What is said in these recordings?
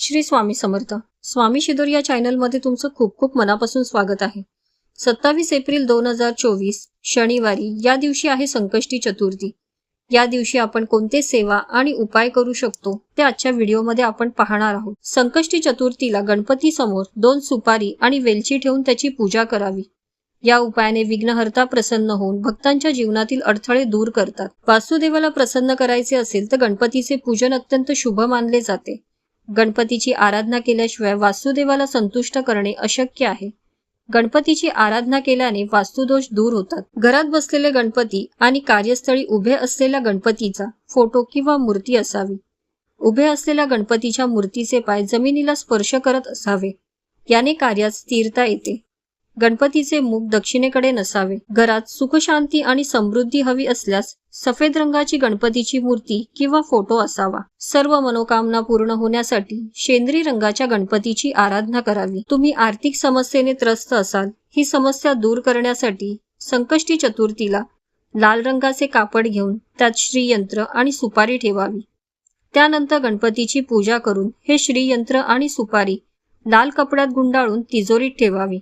श्री स्वामी समर्थ. स्वामी शिदोर या चॅनलमध्ये तुमचं खूप खूप मनापासून स्वागत आहे. सत्तावीस एप्रिल दोन हजार चोवीस शनिवारी या दिवशी आहे संकष्टी चतुर्थी. या दिवशी आपण कोणते सेवा आणि उपाय करू शकतो ते आजच्या व्हिडिओमध्ये आपण पाहणार आहोत. संकष्टी चतुर्थीला गणपती समोर दोन सुपारी आणि वेलची ठेवून त्याची पूजा करावी. या उपायाने विघ्नहर्ता प्रसन्न होऊन भक्तांच्या जीवनातील अडथळे दूर करतात. वासुदेवाला प्रसन्न करायचे असेल तर गणपतीचे पूजन अत्यंत शुभ मानले जाते. गणपतीची आराधना केल्याशिवाय वास्तुदेवाला संतुष्ट करणे अशक्य आहे. गणपतीची आराधना केल्याने वास्तुदोष दूर होतात. घरात बसलेले गणपती आणि कार्यस्थळी उभे असलेल्या गणपतीचा फोटो किंवा मूर्ती असावी. उभे असलेल्या गणपतीच्या मूर्तीचे पाय जमिनीला स्पर्श करत असावे. याने कार्यात स्थिरता येते. गणपतीचे मुख दक्षिणेकडे नसावे. घरात सुखशांती आणि समृद्धी हवी असल्यास सफेद रंगाची गणपतीची मूर्ती किंवा फोटो असावा. सर्व मनोकामना पूर्ण होण्यासाठी शेंद्री रंगाच्या गणपतीची आराधना करावी. तुम्ही आर्थिक समस्येने त्रस्त असाल ही समस्या दूर करण्यासाठी संकष्टी चतुर्थीला लाल रंगाचे कापड घेऊन त्यात श्रीयंत्र आणि सुपारी ठेवावी. त्यानंतर गणपतीची पूजा करून हे श्रीयंत्र आणि सुपारी लाल कपड्यात गुंडाळून तिजोरीत ठेवावी.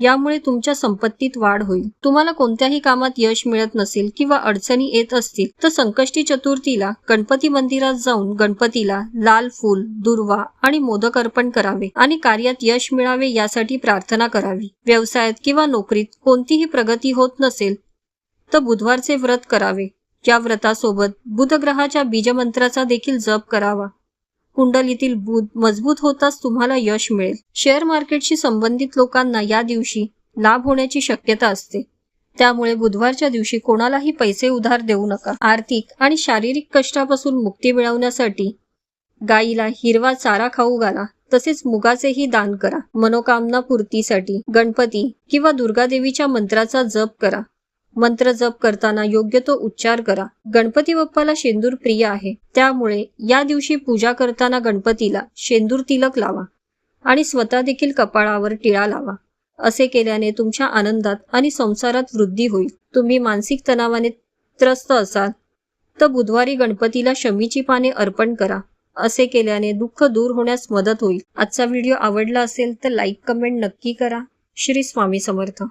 यामुळे तुमच्या संपत्तीत वाढ होईल. तुम्हाला कोणत्याही कामात यश मिळत नसेल किंवा अडचणी येत असतील तर संकष्टी चतुर्थीला गणपती मंदिरात जाऊन गणपतीला लाल फूल दुर्वा आणि मोदक अर्पण करावे आणि कार्यात यश मिळावे यासाठी प्रार्थना करावी. व्यवसायात किंवा नोकरीत कोणतीही प्रगती होत नसेल तर बुधवारचे व्रत करावे. या व्रतासोबत बुधग्रहाच्या बीजमंत्राचा देखील जप करावा. कुंडलीतील बुध मजबूत होताच तुम्हाला यश मिळेल. शेअर मार्केटशी संबंधित लोकांना या दिवशी लाभ होण्याची शक्यता असते. त्यामुळे बुधवारच्या दिवशी कोणालाही पैसे उधार देऊ नका. आर्थिक आणि शारीरिक कष्टापासून मुक्ती मिळवण्यासाठी गायीला हिरवा चारा खाऊ घाला. तसेच मुगाचेही दान करा. मनोकामना पूर्तीसाठी गणपती किंवा दुर्गादेवीच्या मंत्राचा जप करा. मंत्र जप करताना योग्य तो उच्चार करा. गणपती बाप्पाला शेंदूर प्रिय आहे. त्यामुळे या दिवशी पूजा करताना गणपतीला शेंदूर तिलक लावा आणि स्वतः देखील कपाळावर टिळा लावा. असे केल्याने तुमच्या आनंदात आणि संसारात वृद्धी होईल. तुम्ही मानसिक तणावाने त्रस्त असाल तर बुधवारी गणपतीला शमीची पाने अर्पण करा. असे केल्याने दुःख दूर होण्यास मदत होईल. आजचा व्हिडिओ आवडला असेल तर लाईक कमेंट नक्की करा. श्री स्वामी समर्थ.